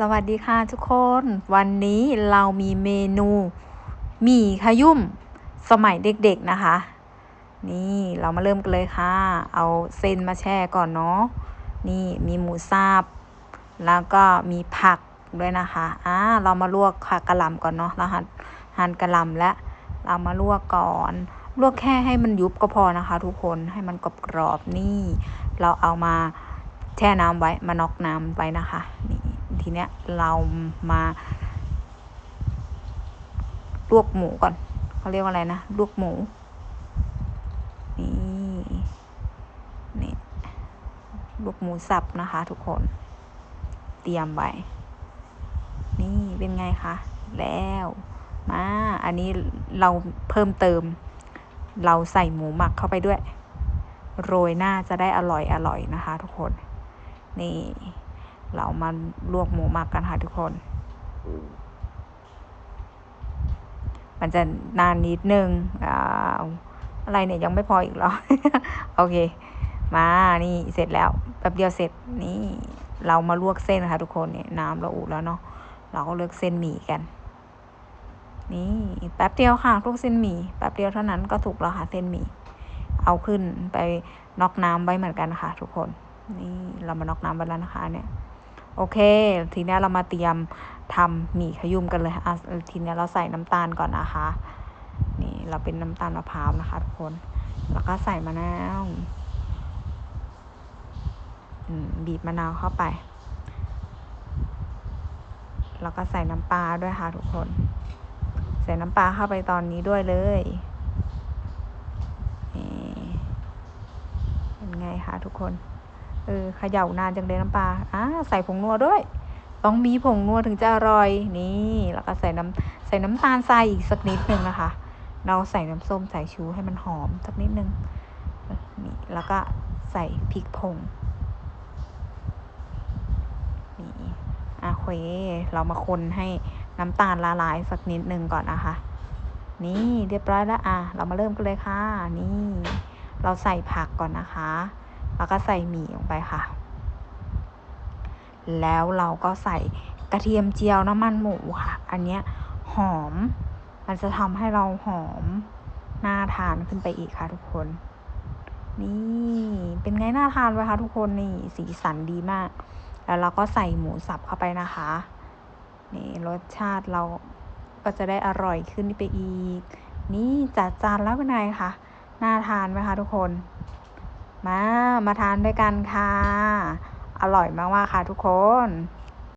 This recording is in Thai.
สวัสดีค่ะทุกคน วันนี้เรามีเมนูหมี่ขยุ่มสมัยเด็กๆนะคะ นี่เรามาเริ่มกันเลยค่ะ เอาเส้นมาแช่ก่อนเนาะนี่มีหมูสับแล้วก็มีผักด้วยนะคะอ่าเรามาลวกค่ะกระหล่ำก่อนเนาะเราหั่นหั่นกระหล่ำและเรามาลวกก่อน ลวกแค่ให้มันยุบก็พอนะคะ ทุกคนให้มันกรอบๆนี่ เราเอามาแช่น้ำไว้มาน็อกน้ำไว้นะคะนี่ ทีเนี้ยเรามา ลวกหมูก่อนเขาเรียกว่าอะไรนะลวกหมู นี่นี่ลวกหมูสับนะคะ ทุกคน เตรียมไว้นี่เป็นไงคะแล้วมาอันนี้เราเพิ่มเติม เราใส่หมูหมักเข้าไปด้วย โรยหน้าจะได้อร่อยอร่อยนะคะ ทุกคน นี่ เรามาลวกหมูหมักกันค่ะทุกคน มันจะนานนิดนึงอ่าอะไรเนี่ยยังไม่พออีกเหรอ โอเค มานี่เสร็จแล้วแป๊บเดียวเสร็จนี่ เรามาลวกเส้นนะคะทุกคนเนี่ยน้ำเราอุแล้วเนาะเราก็เลือกเส้นหมี่กัน นี่แป๊บเดียวค่ะลวกเส้นหมี่แป๊บเดียวเท่านั้นก็ถูกแล้วค่ะเส้นหมี่เอาขึ้นไปน็อกน้ำไว้เหมือนกันค่ะ ทุกคน นี่เรามาน็อกน้ำไว้แล้วนะคะ เนี่ย โอเค ทีนี้เรามาเตรียมทำหมี่ขยุ่มกันเลยอะทีนี้เราใส่น้ำตาลก่อนนะคะ นี่เราเป็นน้ำตาลมะพร้าวนะคะทุกคน แล้วก็ใส่มะนาวบีบมะนาวเข้าไป แล้วก็ใส่น้ำปลาด้วยค่ะทุกคน ใส่น้ำปลาเข้าไปตอนนี้ด้วยเลยเป็นไงคะทุกคน เออเขย่านานจังเลยน้ำปลาอ่าใส่ผงนัวด้วย ต้องมีผงนัวถึงจะอร่อยนี่แล้วก็ใส่น้ำใส่น้ำตาลทรายอีกสักนิดนึงนะคะ เราใส่น้ำส้มสายชูให้มันหอมสักนิดนึงนี่แล้วก็ใส่พริกผงนี่อะเคเรามาคนให้น้ำตาลละลายสักนิดนึงก่อนนะคะ นี่เรียบร้อยแล้วอะเรามาเริ่มกันเลยค่ะ นี่ เราใส่ผักก่อนนะคะ แล้วก็ใส่หมี่ลงไปค่ะ แล้วเราก็ใส่กระเทียมเจียวน้ำมันหมูค่ะ อันเนี้ยหอม มันจะทำให้เราหอมน่าทานขึ้นไปอีกค่ะทุกคน นี่เป็นไงน่าทานไหมคะทุกคนนี่สีสันดีมาก แล้วเราก็ใส่หมูสับเข้าไปนะคะ นี่รสชาติเราก็จะได้อร่อยขึ้นไปอีก นี่จัดจานแล้วเป็นไงคะน่าทานไหมคะทุกคน มา มาทานด้วยกันค่ะ อร่อยมากๆค่ะทุกคน